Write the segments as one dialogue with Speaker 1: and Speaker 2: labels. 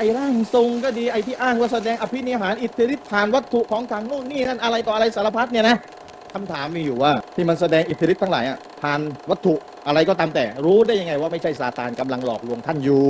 Speaker 1: ไอ้ร่างทรงก็ดีไอ้ที่อ้างว่าแสดงอภินิหารอิทธิฤทธิ์ผ่านวัตถุของทางโน่นนี่นั่นอะไรต่ออะไรสารพัดเนี่ยนะคำถามมีอยู่ว่าที่มันแสดงอิทธิฤทธิ์ทั้งหลายอะผ่านวัตถุอะไรก็ตามแต่รู้ได้ยังไงว่าไม่ใช่ซาตานกำลังหลอกลวงท่านอยู่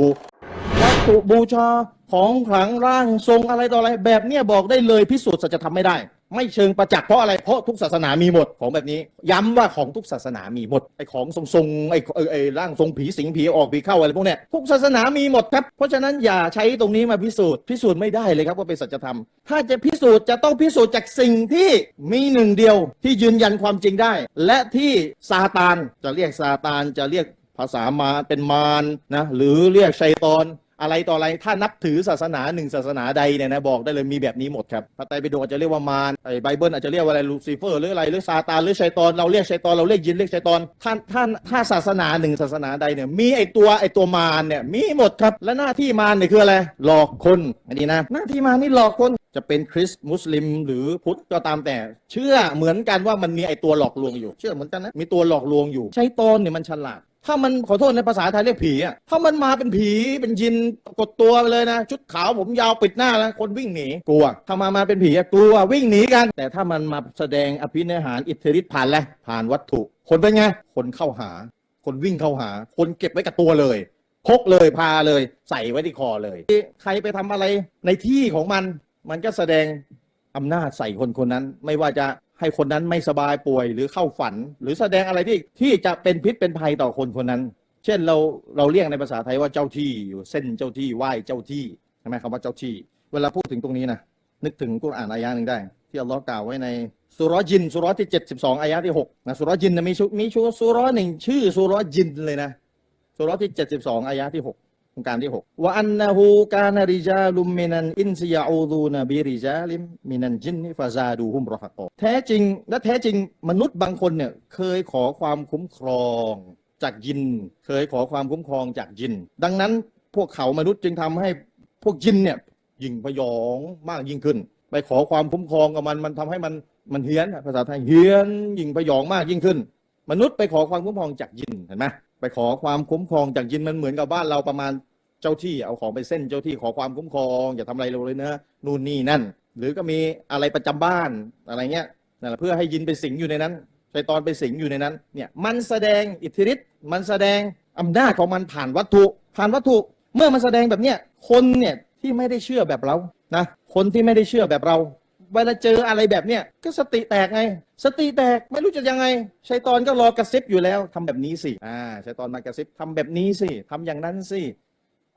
Speaker 1: วัตถุบูชาของขลังร่างทรงอะไรต่ออะไรแบบเนี้ยบอกได้เลยพิสูจน์สัจธรรมไม่ได้ ไม่เชิงประจักษ์เพราะอะไรเพราะทุกศาสนามีหมดของแบบนี้ ย้ำว่าของทุกศาสนามีหมดไอ้ของทรงทรงๆไอ้ไอ้ร่างทรงผีสิงผีออกผีเข้าอะไรพวกเนี้ยทุกศาสนามีหมดครับเพราะฉะนั้นอย่าใช้ตรงนี้มาพิสูจน์พิสูจน์ไม่ได้เลยครับว่าเป็นสัจธรรม ถ้าจะพิสูจน์จะต้องพิสูจน์จากสิ่งที่มีหนึ่งเดียวที่ยืนยันความจริงได้ และที่ซาตานจะเรียกซาตานจะเรียกภาษามาเป็นมารนะหรือเรียกชัยตอน อะไรต่ออะไรถ้านับถือศาสนาหนึ่งศาสนาใดเนี่ยนะบอกได้เลยมีแบบนี้หมดครับพระไตรปิฎกอาจจะเรียกว่ามารไอ้ไบเบิลอาจจะเรียกว่าอะไรลูซิเฟอร์หรืออะไรหรือซาตานหรือชัยตอนเราเรียกชัยตอนเราเรียกยินเรียกชัยตอนท่านท่านถ้าศาสนาหนึ่งศาสนาใดเนี่ยมีไอ้ตัวไอ้ตัวมารเนี่ยมีหมดครับ และหน้าที่มารเนี่ยคืออะไรหลอกคนอันนี้นะหน้าที่มารนี่หลอกคนจะเป็นคริสต์มุสลิม หรือพุทธก็ตามแต่ เชื่อเหมือนกันว่ามันมีไอ้ตัวหลอกลวงอยู่ เชื่อเหมือนกันนะมีตัวหลอกลวงอยู่ชัยตอนเนี่ยมันฉลาด ถ้ามันขอโทษในภาษาไทยเรียกผีอะถ้ามันมาเป็นผีเป็นยินกดตัวไปเลยนะ ชุดขาวผมยาวปิดหน้าแล้วคนวิ่งหนีกลัวถ้ามามาเป็นผีอะกลัววิ่งหนีกัน แต่ถ้ามันมาแสดงอภินิหารอิทธิฤทธิ์ผ่านแหละไรผ่านวัตถุ คนเป็นไง คนเข้าหา คนวิ่งเข้าหา คนเก็บไว้กับตัวเลยพกเลยพาเลย ใส่ไว้ที่คอเลย ใครไปทำอะไรในที่ของมัน มันก็แสดงอำนาจใส่คนคนนั้น ไม่ว่าจะ ให้คนนั้นไม่สบายป่วยหรือเข้าฝัน หรือแสดงอะไรที่ที่จะเป็นพิษเป็นภัยต่อคนคนนั้น เช่นเราเราเรียกในภาษาไทยว่าเจ้าที่อยู่เส้นเจ้าที่ไหว้เจ้าที่ใช่ไหมคำว่าเจ้าที่ เวลาพูดถึงตรงนี้นะนึกถึงกุรอานอายะหนึ่งได้ ที่อัลลอฮ์กล่าวไว้ในสุรยินสุรที่ 72อายะที่6นะสุรยินนะมีชุมีชุสุรหนึ่งชื่อสุรยินเลยนะสุรที่ 72อายะที่ 6 องค์การที่6ว่าอันนะฮูกานาริจาลุมมินันอินซิยาอูดูนบิริจาลิมมินันจินนิฟาซาดูฮุมรอฮะกอแท้จริงและแท้จริงมนุษย์บางคนเนี่ยเคยขอความคุ้มครองจากยิน เคยขอความคุ้มครองจากยิน ดังนั้นพวกเขามนุษย์จึงทำให้พวกยินเนี่ยยิ่งพยองมากยิ่งขึ้น ไปขอความคุ้มครองกับมันมันทำให้มันมันเฮี้ยนภาษาไทยเฮี้ยนยิ่งพยองมากยิ่งขึ้น มนุษย์ไปขอความคุ้มครองจากยินเห็นไหม ไปขอความคุ้มครองจากยินมันเหมือนกับบ้านเราประมาณเจ้าที่เอาของไปเส้นเจ้าที่ขอความคุ้มครอง อย่าทำอะไรเราเลยนะนู่นนี่นั่น หรือก็มีอะไรประจำบ้านอะไรเงี้ยนั่นแหละเพื่อให้ยินไปสิงอยู่ในนั้นชัยตอนไปสิงอยู่ในนั้นเนี่ยมันแสดงอิทธิฤทธิ์มันแสดงอำนาจของมันผ่านวัตถุ ผ่านวัตถุเมื่อมันแสดงแบบเนี้ยคนเนี่ยที่ไม่ได้เชื่อแบบเรานะคนที่ไม่ได้เชื่อแบบเรา เวลาเจออะไรแบบเนี้ยก็สติแตกไง สติแตกไม่รู้จะยังไงชัยตอนก็รอกระซิบอยู่แล้วทำแบบนี้สิอ่าชัยตอนมากระซิบทำแบบนี้สิทำอย่างนั้นสิ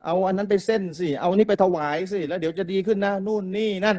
Speaker 1: เอาอันนั้นไปเส้นสิ เอาอันนี้ไปถวายสิ แล้วเดี๋ยวจะดีขึ้นนะ นู่นนี่นั่น